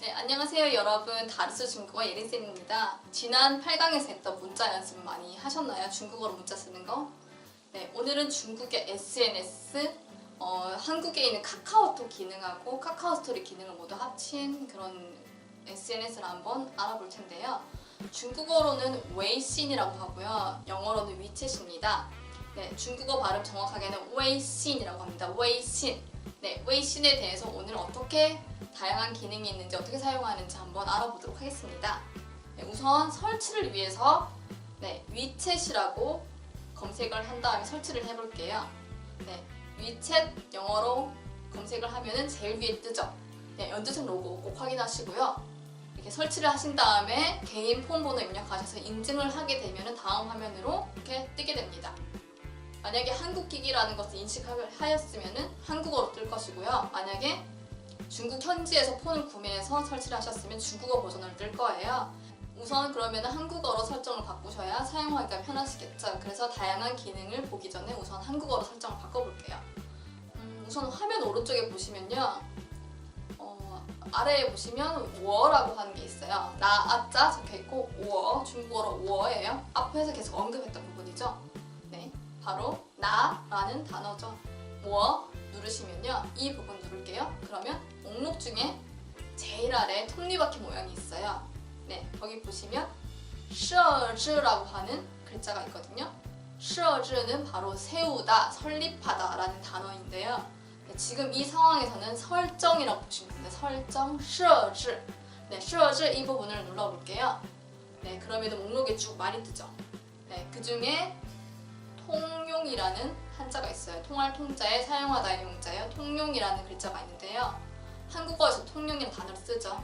네, 안녕하세요 여러분. 다르스 중국어 예린쌤입니다. 지난 8강에서 했던 문자 연습 많이 하셨나요? 중국어로 문자 쓰는 거? 네, 오늘은 중국의 SNS, 어, 한국에 있는 카카오톡 기능하고 카카오 스토리 기능을 모두 합친 그런 SNS를 한번 알아볼 텐데요. 중국어로는 웨이신이라고 하고요. 영어로는 위챗입니다. 네, 중국어 발음 정확하게는 웨이신이라고 합니다. 웨이신. 네, 웨이신에 대해서 오늘 어떻게 다양한 기능이 있는지 어떻게 사용하는지 한번 알아보도록 하겠습니다. 네, 우선 설치를 위해서 네, 위챗이라고 검색을 한 다음에 설치를 해볼게요. 네, 위챗 영어로 검색을 하면은 제일 위에 뜨죠. 네, 연두색 로고 꼭 확인하시고요. 이렇게 설치를 하신 다음에 개인 폰 번호 입력하셔서 인증을 하게 되면은 다음 화면으로 이렇게 뜨게 됩니다. 만약에 한국 기기라는 것을 인식하였으면은 한국어로 뜰 것이고요. 만약에 중국 현지에서 폰을 구매해서 설치를 하셨으면 중국어 버전을 뜰 거예요. 우선 그러면 한국어로 설정을 바꾸셔야 사용하기가 편하시겠죠. 그래서 다양한 기능을 보기 전에 우선 한국어로 설정을 바꿔볼게요. 음, 우선 화면 오른쪽에 보시면요. 어, 아래에 보시면 워라고 하는 게 있어요. 나, 아짜 적혀있고 워, 중국어로 워예요. 앞에서 계속 언급했던 부분이죠. 바로 나라는 단어죠. 모어 누르시면요. 이 부분 누를게요. 그러면 목록 중에 제일 아래 톱니바퀴 모양이 있어요. 네, 거기 보시면 셔즈라고 하는 글자가 있거든요. 셔즈는 바로 세우다, 설립하다 라는 단어인데요. 네, 지금 이 상황에서는 설정이라고 보시면 됩니다. 설정, 셔즈. 네, 셔즈 이 부분을 눌러볼게요. 네, 그럼에도 목록에 쭉 많이 뜨죠. 네, 그 중에 통용이라는 한자가 있어요. 통할 통자에 사용하다의 용자예요. 통용이라는 글자가 있는데요. 한국어에서 통용이라는 단어를 쓰죠.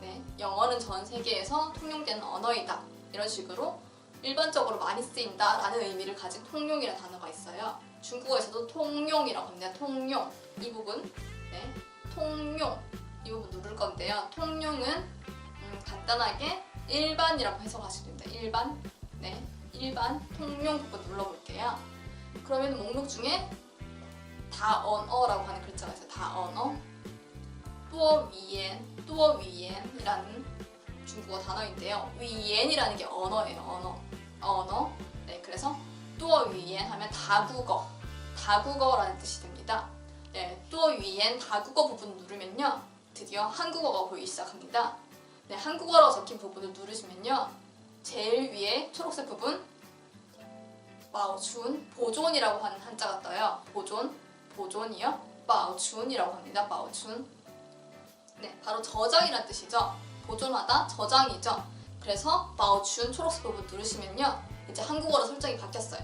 네, 영어는 전 세계에서 통용되는 언어이다. 이런 식으로 일반적으로 많이 쓰인다 라는 의미를 가진 통용이라는 단어가 있어요. 중국어에서도 통용이라고 합니다. 통용 이 부분, 네, 통용 이 부분 누를 건데요. 통용은 음, 간단하게 일반이라고 해석하시면 됩니다. 일반, 네, 일반 통용 버튼 눌러볼게요. 그러면 목록 중에 다언어라고 하는 글자가 있어요. 다언어, 또어 위엔, 또어 위엔이라는 중국어 단어인데요. 위엔이라는 게 언어예요. 언어, 언어. 네, 그래서 또어 위엔 하면 다국어, 다국어라는 뜻이 됩니다. 네, 또어 위엔 다국어 부분 누르면요, 드디어 한국어가 보이기 시작합니다. 네, 한국어라고 적힌 부분을 누르시면요. 제일 위에 초록색 부분 마오춘 보존이라고 하는 한자가 떠요. 보존, 보존이요. 마오춘이라고 합니다. 마오춘. 네, 바로 저장이란 뜻이죠. 보존하다, 저장이죠. 그래서 마오춘 초록색 부분 누르시면요, 이제 한국어로 설정이 바뀌었어요.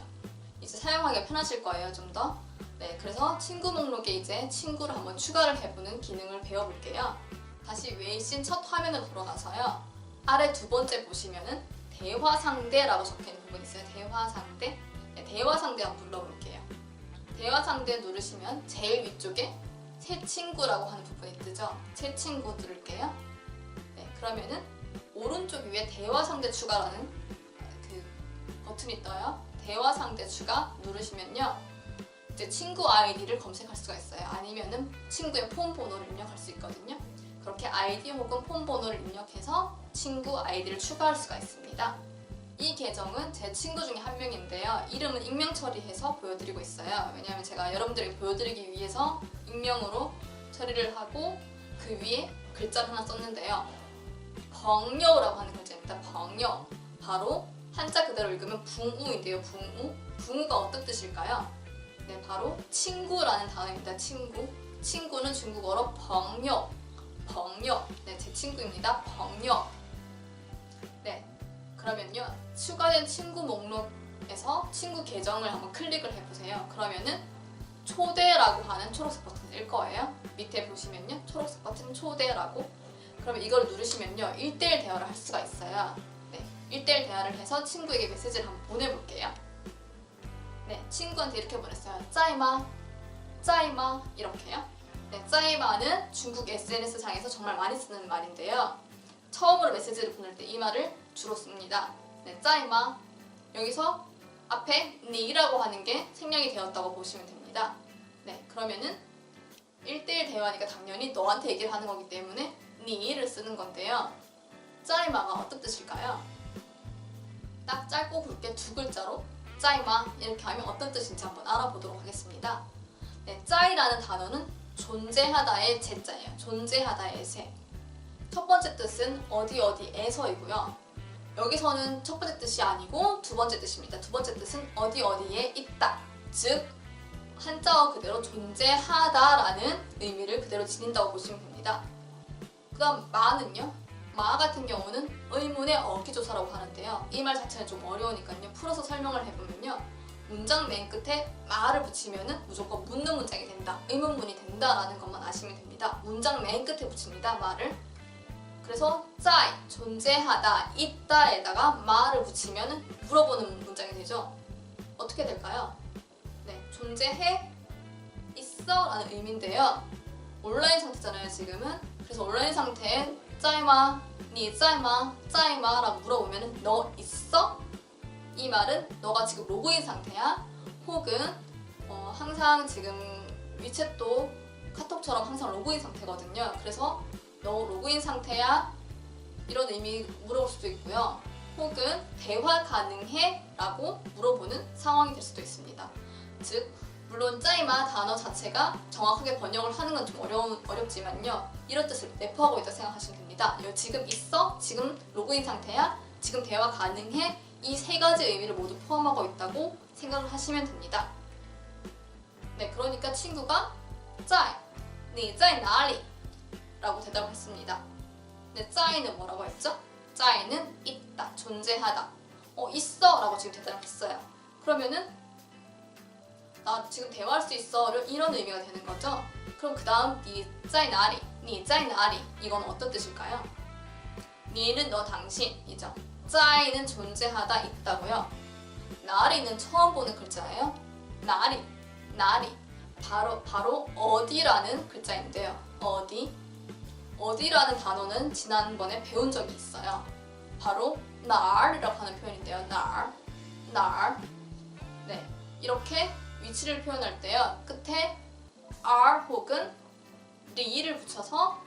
이제 사용하기가 편하실 거예요, 좀 더. 네, 그래서 친구 목록에 이제 친구를 한번 추가를 해보는 기능을 배워볼게요. 다시 웨이신 첫 화면으로 돌아가서요. 아래 두 번째 보시면은 대화 상대라고 적혀있는 부분이 있어요. 대화 상대. 네, 대화 상대 한번 눌러볼게요. 대화 상대 누르시면 제일 위쪽에 새 친구라고 하는 부분이 뜨죠. 새 친구 누를게요. 네, 그러면은 오른쪽 위에 대화 상대 추가라는 그 버튼이 떠요. 대화 상대 추가 누르시면요. 이제 친구 아이디를 검색할 수가 있어요. 아니면은 친구의 폰 번호를 입력할 수 있거든요. 그렇게 아이디 혹은 폰 번호를 입력해서 친구 아이디를 추가할 수가 있습니다. 이 계정은 제 친구 중에 한 명인데요. 이름은 익명 처리해서 보여드리고 있어요. 왜냐하면 제가 여러분들에게 보여드리기 위해서 익명으로 처리를 하고 그 위에 글자를 하나 썼는데요. 벙여라고 하는 글자입니다. 벙여. 바로 한자 그대로 읽으면 붕우인데요. 붕우. 붕우가 어떤 뜻일까요? 네, 바로 친구라는 단어입니다. 친구. 친구는 중국어로 벙여. 벙여. 네, 제 친구입니다. 벙여. 네, 그러면요 추가된 친구 목록에서 친구 계정을 한번 클릭을 해보세요. 그러면은 초대라고 하는 초록색 버튼이 뜰 거예요. 밑에 보시면요 초록색 버튼 초대라고. 그러면 이걸 누르시면요 1대1 대화를 할 수가 있어요. 네, 1대1 대화를 해서 친구에게 메시지를 한번 보내볼게요. 네, 친구한테 이렇게 보냈어요. 짜이마, 짜이마 이렇게요. 네, 짜이마는 중국 SNS 장에서 정말 많이 쓰는 말인데요. 처음으로 메시지를 보낼 때 이 말을 주로 씁니다. 네, 짜이마. 여기서 앞에 니라고 하는 게 생략이 되었다고 보시면 됩니다. 네, 그러면은 1대1 대화니까 당연히 너한테 얘기를 하는 거기 때문에 니를 쓰는 건데요. 짜이마가 어떤 뜻일까요? 딱 짧고 굵게 두 글자로 짜이마 이렇게 하면 어떤 뜻인지 한번 알아보도록 하겠습니다. 네, 짜이라는 단어는 존재하다의 제자예요. 존재하다의 세. 첫 번째 뜻은 어디 어디에서이고요. 여기서는 첫 번째 뜻이 아니고 두 번째 뜻입니다. 두 번째 뜻은 어디 어디에 있다. 즉 한자어 그대로 존재하다라는 의미를 그대로 지닌다고 보시면 됩니다. 그다음 마는요. 마 같은 경우는 의문의 어기조사라고 하는데요. 이 말 자체는 좀 어려우니까요. 풀어서 설명을 해보면요. 문장 맨 끝에 마를 붙이면은 무조건 묻는 문장이 된다. 의문문이 된다라는 것만 아시면 됩니다. 문장 맨 끝에 붙입니다. 말을. 그래서 짜이 존재하다 있다에다가 마를 붙이면은 물어보는 문장이 되죠. 어떻게 될까요? 네, 존재해 있어 라는 의미인데요. 온라인 상태잖아요, 지금은. 그래서 온라인 상태엔 짜이마, 니 짜이마, 짜이마 라고 물어보면은 너 있어? 이 말은 너가 지금 로그인 상태야? 혹은 어, 항상 지금 위챗도 카톡처럼 항상 로그인 상태거든요. 그래서 너 로그인 상태야? 이런 의미 물어볼 수도 있고요. 혹은 대화 가능해? 라고 물어보는 상황이 될 수도 있습니다. 즉, 물론 짜이마 단어 자체가 정확하게 번역을 하는 건 좀 어렵지만요. 이런 뜻을 내포하고 있다 생각하시면 됩니다. 여 지금 있어? 지금 로그인 상태야? 지금 대화 가능해? 이 세 가지 의미를 모두 포함하고 있다고 생각을 하시면 됩니다. 네, 그러니까 친구가 짜이, 네 니짜이 나리 라고 대답했습니다. 네, 짜이는 뭐라고 했죠? 짜이는 있다, 존재하다. 어, 있어 라고 지금 대답했어요. 그러면은 나 지금 대화할 수 있어 이런 의미가 되는 거죠. 그럼 그 다음 네 니짜이 나리, 네 니짜이 나리 이건 어떤 뜻일까요? 니는 너 당신이죠. 在는 존재하다 있다고요. 나리는 처음 보는 글자예요. 나리, 나리. 바로 바로 어디라는 글자인데요. 어디? 어디라는 단어는 지난번에 배운 적이 있어요. 바로 날이라고 하는 표현인데요. 날, 날. 네, 이렇게 위치를 표현할 때요. 끝에 r 혹은 리를 붙여서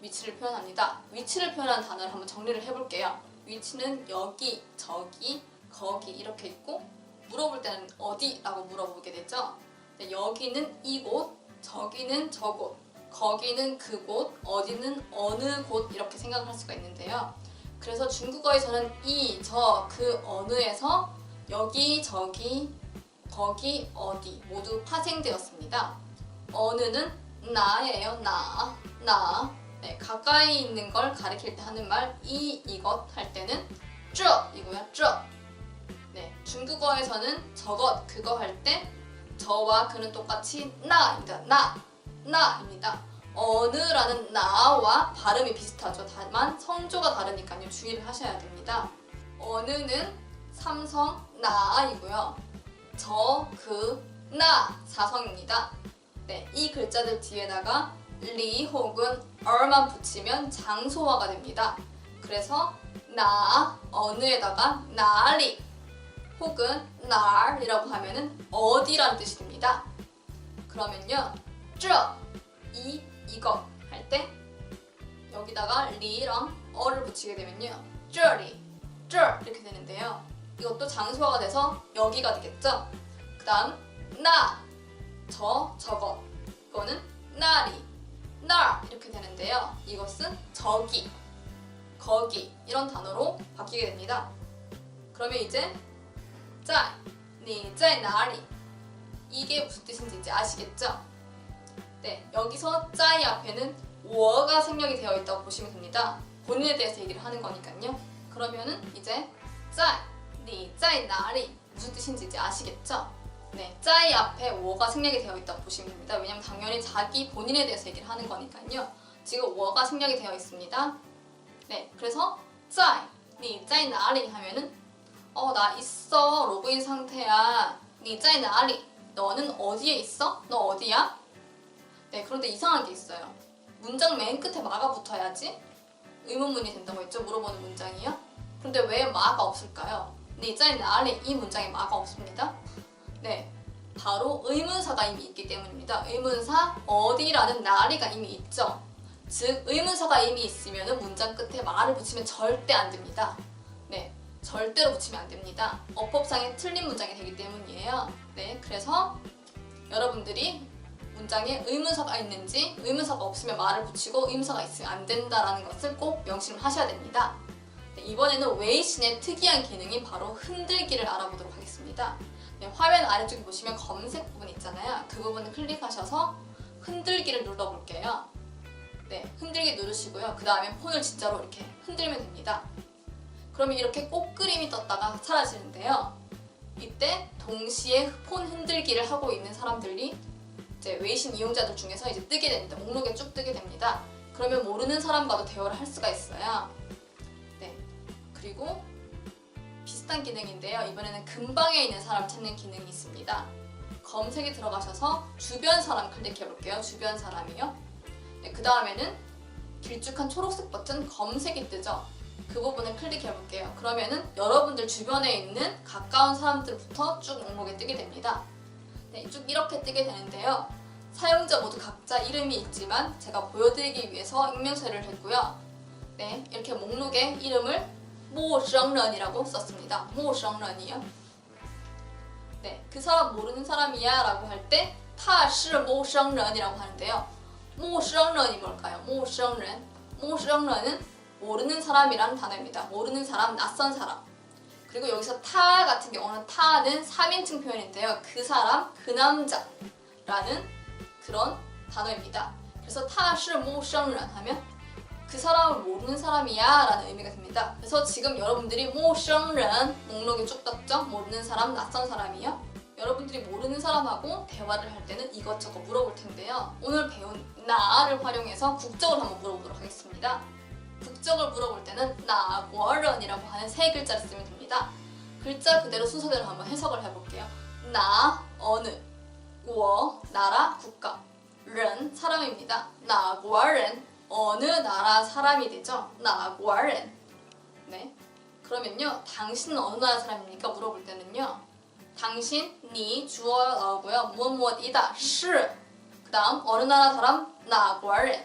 위치를 표현합니다. 위치를 표현하는 단어를 한번 정리를 해볼게요. 위치는 여기, 저기, 거기 이렇게 있고 물어볼 때는 어디라고 물어보게 되죠. 네, 여기는 이곳, 저기는 저곳, 거기는 그곳, 어디는 어느 곳 이렇게 생각을 할 수가 있는데요. 그래서 중국어에서는 이, 저, 그 어느에서 여기, 저기, 거기, 어디 모두 파생되었습니다. 어느는 나예요, 나, 나. 네, 가까이 있는 걸 가리킬 때 하는 말, 이, 이것 할 때는 这이고요, 这. 네, 중국어에서는 저것, 그거 할 때 저와 그는 똑같이 나입니다. 나, 나입니다. 어느라는 나와 발음이 비슷하죠. 다만 성조가 다르니까요. 주의를 하셔야 됩니다. 어느는 삼성 나이고요. 저, 그, 나 사성입니다. 네, 이 글자들 뒤에다가 리 혹은 얼만 붙이면 장소화가 됩니다. 그래서 나 어느에다가 나리 혹은 날이라고 하면은 어디란 뜻이 됩니다. 그러면요, 쯔이 이거 할 때 여기다가 리랑 어를 붙이게 되면요, 쯔리 쯔 이렇게 되는데요. 이것도 장소화가 돼서 여기가 되겠죠. 그다음 나 저 저거 이거는 나리 나 이렇게 되는데요. 이것은 저기, 거기 이런 단어로 바뀌게 됩니다. 그러면 이제 자, 니짜 네, 나리 이게 무슨 뜻인지 이제 아시겠죠? 네, 여기서 짜이 앞에는 워가 생략이 되어 있다고 보시면 됩니다. 본인에 대해서 얘기를 하는 거니까요. 그러면은 이제 짜, 니짜 네, 나리 무슨 뜻인지 이제 아시겠죠? 네, 짜이 앞에 워가 생략이 되어 있다고 보시면 됩니다. 왜냐면 당연히 자기 본인에 대해서 얘기를 하는 거니까요. 지금 워가 생략이 되어 있습니다. 네, 그래서 짜이, 니 짜이 나리 하면은 어, 나 있어. 로그인 상태야. 니 짜이 나리. 너는 어디에 있어? 너 어디야? 네, 그런데 이상한 게 있어요. 문장 맨 끝에 마가 붙어야지 의문문이 된다고 했죠? 물어보는 문장이요. 그런데 왜 마가 없을까요? 니 짜이 나리 이 문장에 마가 없습니다. 네, 바로 의문사가 이미 있기 때문입니다. 의문사 어디라는 나리가 이미 있죠. 즉 의문사가 이미 있으면 문장 끝에 말을 붙이면 절대 안 됩니다. 네, 절대로 붙이면 안 됩니다. 어법상에 틀린 문장이 되기 때문이에요. 네, 그래서 여러분들이 문장에 의문사가 있는지 의문사가 없으면 말을 붙이고 의문사가 있으면 안 된다라는 것을 꼭 명심을 하셔야 됩니다. 네, 이번에는 웨이신의 특이한 기능인 바로 흔들기를 알아보도록 하겠습니다. 네, 화면 아래쪽에 보시면 검색 부분 있잖아요. 그 부분을 클릭하셔서 흔들기를 눌러볼게요. 네, 흔들기 누르시고요. 그 다음에 폰을 진짜로 이렇게 흔들면 됩니다. 그러면 이렇게 꽃그림이 떴다가 사라지는데요. 이때 동시에 폰 흔들기를 하고 있는 사람들이 이제 웨이신 이용자들 중에서 이제 뜨게 됩니다. 목록에 쭉 뜨게 됩니다. 그러면 모르는 사람과도 대화를 할 수가 있어요. 네. 그리고 비슷한 기능인데요. 이번에는 근방에 있는 사람 찾는 기능이 있습니다. 검색에 들어가셔서 주변 사람 클릭해 볼게요. 주변 사람이요. 네, 그 다음에는 길쭉한 초록색 버튼 검색이 뜨죠. 그 부분을 클릭해 볼게요. 그러면은 여러분들 주변에 있는 가까운 사람들부터 쭉 목록에 뜨게 됩니다. 네, 쭉 이렇게 뜨게 되는데요. 사용자 모두 각자 이름이 있지만 제가 보여드리기 위해서 익명처리를 했고요. 네, 이렇게 목록에 이름을 모성런이라고 썼습니다. 모성런이요. 네, 그 사람 모르는 사람이야 라고 할 때 타시 모성런이라고 하는데요. 모성런이 뭘까요? 모성런. 모성런은 모르는 사람이라는 단어입니다. 모르는 사람, 낯선 사람. 그리고 여기서 타 같은 경우는 타는 3인칭 표현인데요. 그 사람, 그 남자라는 그런 단어입니다. 그래서 타시 모성런 하면 그 사람을 모르는 사람이야 라는 의미가 됩니다. 그래서 지금 여러분들이 모성런 목록에 쭉 떴죠? 모르는 사람, 낯선 사람이요. 여러분들이 모르는 사람하고 대화를 할 때는 이것저것 물어볼 텐데요. 오늘 배운 나를 활용해서 국적을 한번 물어보도록 하겠습니다. 국적을 물어볼 때는 나워런이라고 하는 세 글자를 쓰면 됩니다. 글자 그대로 순서대로 한번 해석을 해볼게요. 나 어느, 워 나라 국가, 른 사람입니다. 나워런 어느 나라 사람이 되죠? 나고아렌 네. 그러면요. 당신은 어느 나라 사람입니까? 물어볼 때는요. 당신, 니, 주어고요, 무엇 무엇이다, 시. 그 다음 어느 나라 사람? 나고아렌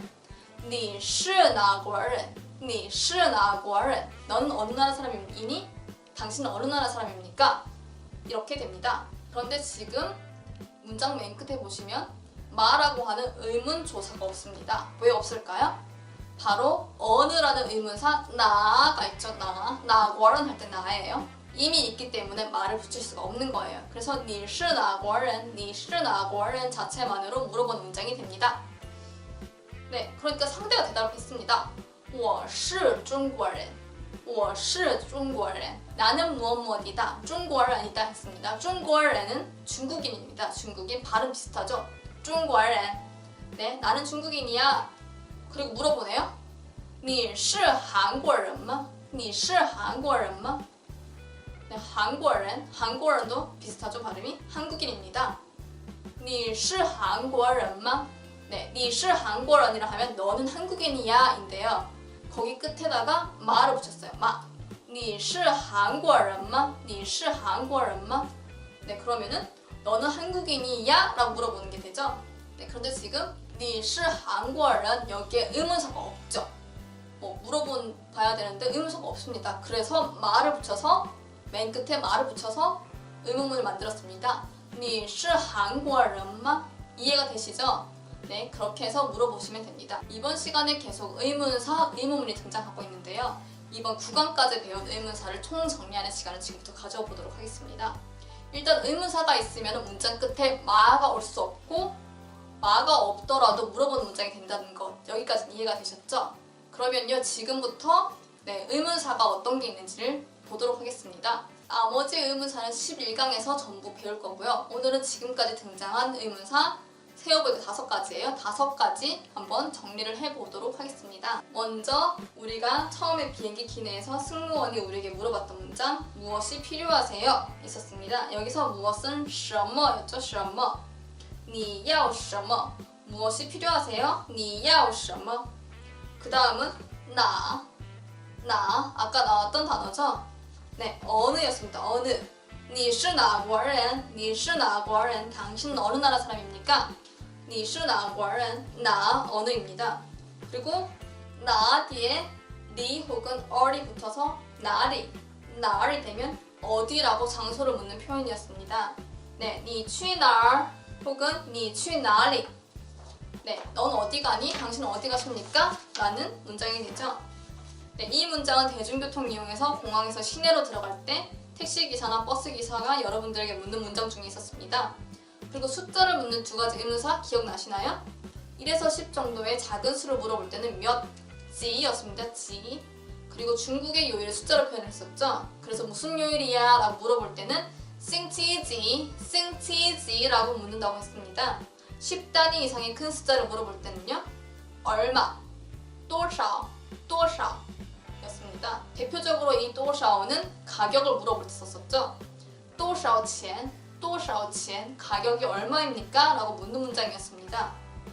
니是 나고아렌 니是 나고아렌 어느 나라 사람이니? 당신은 어느 나라 사람입니까? 이렇게 됩니다. 그런데 지금 문장 맨 끝에 보시면 마라고 하는 의문 조사가 없습니다. 왜 없을까요? 바로 어느라는 의문사 나가 있죠. 나. 나과는 할 때 나예요. 이미 있기 때문에 말을 붙일 수가 없는 거예요. 그래서 你是哪国人?你是哪国人 자체만으로 물어보는 문장이 됩니다. 네, 그러니까 상대가 대답을 했습니다. 我是中国人.我是中国人. 나는 무엇 무엇이다. 중국어이다 했습니다. 중국어는 중국인입니다. 중국인 발음 비슷하죠? 중국어. 네, 나는 중국인이야. 그리고 물어보네요. 你是韩国人吗?你是韩国人吗? 네, 한국어는 한국어도 비슷하죠 발음이 한국인입니다. 你是韩国人吗? 네, 你是韩国人이라 하면 너는 한국인이야인데요. 거기 끝에다가 마를 붙였어요. 마. 你是韩国人吗?你是韩国人吗? 네, 그러면은 너는 한국인이야? 라고 물어보는 게 되죠. 네, 그런데 지금 니시 한국인 여기에 의문사가 없죠. 뭐 물어본 봐야 되는데 의문사가 없습니다. 그래서 말을 붙여서 맨 끝에 말을 붙여서 의문문을 만들었습니다. 니시 한국인吗? 이해가 되시죠? 네, 그렇게 해서 물어보시면 됩니다. 이번 시간에 계속 의문사, 의문문이 등장하고 있는데요. 이번 구간까지 배운 의문사를 총정리하는 시간을 지금부터 가져보도록 하겠습니다. 일단 의문사가 있으면 문장 끝에 마가 올 수 없고 마가 없더라도 물어보는 문장이 된다는 것 여기까지 이해가 되셨죠? 그러면요 지금부터 네, 의문사가 어떤 게 있는지를 보도록 하겠습니다. 나머지 의문사는 11강에서 전부 배울 거고요. 오늘은 지금까지 등장한 의문사 세어보기 다섯 가지예요. 다섯 가지 한번 정리를 해보도록 하겠습니다. 먼저 우리가 처음에 비행기 기내에서 승무원이 우리에게 물어봤던 문장 무엇이 필요하세요? 있었습니다. 여기서 무엇은 什么였죠. 什么你要什么 무엇이 필요하세요? 你要什么그 다음은 나, 나 아까 나왔던 단어죠. 네, 어느였습니다. 어느. 你是哪国人?你是哪国人? 당신은 어느 나라 사람입니까? 니슈나 왈은 나 언어입니다. 그리고 나 뒤에 니 혹은 얼이 붙어서 나리, 나리 되면 어디라고 장소를 묻는 표현이었습니다. 네, 니취나 혹은 니취나리 네, 넌 어디 가니? 당신은 어디 가십니까? 라는 문장이 되죠. 네, 이 문장은 대중교통 이용해서 공항에서 시내로 들어갈 때 택시기사나 버스기사가 여러분들에게 묻는 문장 중에 있었습니다. 그리고 숫자를 묻는 두 가지 의문사 기억나시나요? 1에서 10 정도의 작은 수를 물어볼 때는 몇, 지였습니다. 지. 그리고 중국의 요일을 숫자로 표현했었죠. 그래서 무슨 요일이야? 라고 물어볼 때는 싱치지, 싱치지라고 묻는다고 했습니다. 10단위 이상의 큰 숫자를 물어볼 때는요. 얼마, 또샤, 또샤 였습니다. 대표적으로 이 또샤오는 가격을 물어볼 때 썼었죠. 또샤오 钱,多少钱 가격이 얼마입니까? 라고 묻는 문장이었습니다.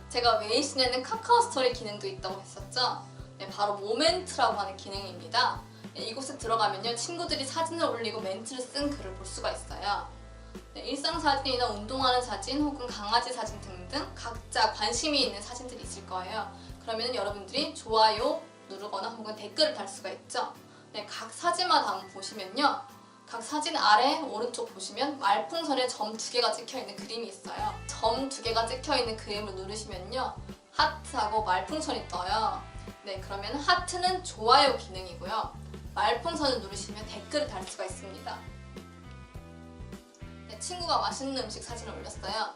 제가 웨이신에는 카카오 스토리 기능도 있다고 했었죠. 네, 바로 모멘트라고 하는 기능입니다. 네, 이곳에 들어가면요 친구들이 사진을 올리고 멘트를 쓴 글을 볼 수가 있어요. 네, 일상 사진이나 운동하는 사진 혹은 강아지 사진 등등 각자 관심이 있는 사진들이 있을 거예요. 그러면 여러분들이 좋아요 누르거나 혹은 댓글을 달 수가 있죠. 네, 각 사진마다 한번 보시면요. 각 사진 아래 오른쪽 보시면 말풍선에 점 두 개가 찍혀 있는 그림이 있어요. 점 두 개가 찍혀 있는 그림을 누르시면요. 하트하고 말풍선이 떠요. 네, 그러면 하트는 좋아요 기능이고요. 말풍선을 누르시면 댓글을 달 수가 있습니다. 네, 친구가 맛있는 음식 사진을 올렸어요.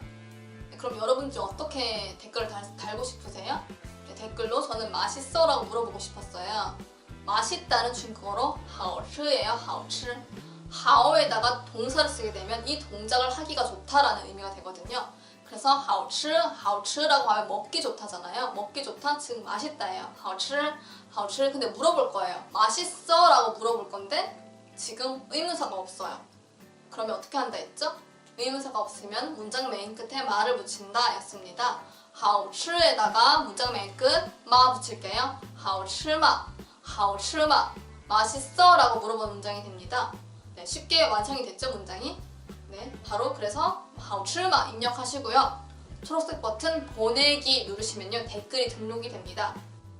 네, 그럼 여러분들 어떻게 댓글을 달, 달고 싶으세요? 네, 댓글로 저는 맛있어라고 물어보고 싶었어요. 맛있다는 중국어로 好吃예요. 好吃. how에다가 동사를 쓰게 되면 이 동작을 하기가 좋다라는 의미가 되거든요. 그래서 하우츠, 하우츠라고 하면 먹기 좋다잖아요. 먹기 좋다, 즉 맛있다예요. 하우츠, 하우츠. 근데 물어볼 거예요. 맛있어라고 물어볼 건데 지금 의문사가 없어요. 그러면 어떻게 한다 했죠? 의문사가 없으면 문장 맨 끝에 말을 붙인다 였습니다. 하우츠에다가 문장 맨 끝 마 붙일게요. 하우츠마, 하우츠마. 맛있어라고 물어본 문장이 됩니다. 네, 쉽게 완성이 됐죠, 문장이? 네, 바로 그래서 好吃마 입력하시고요. 초록색 버튼 보내기 누르시면요, 댓글이 등록이 됩니다.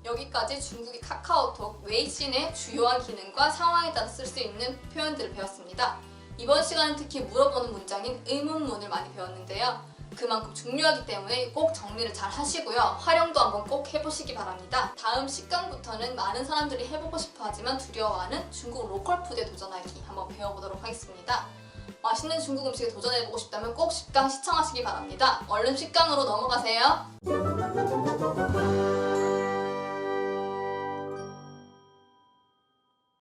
여기까지 중국의 카카오톡 웨이신의 주요한 기능과 상황에 따라 쓸 수 있는 표현들을 배웠습니다. 이번 시간은 특히 물어보는 문장인 의문문을 많이 배웠는데요. 그만큼 중요하기 때문에 꼭 정리를 잘 하시고요. 활용도 한번 꼭 해보시기 바랍니다. 다음 10강부터는 많은 사람들이 해보고 싶어 하지만 두려워하는 중국 로컬 푸드에 도전하기 한번 배워보도록 하겠습니다. 맛있는 중국 음식에 도전해보고 싶다면 꼭 10강 시청하시기 바랍니다. 얼른 10강으로 넘어가세요.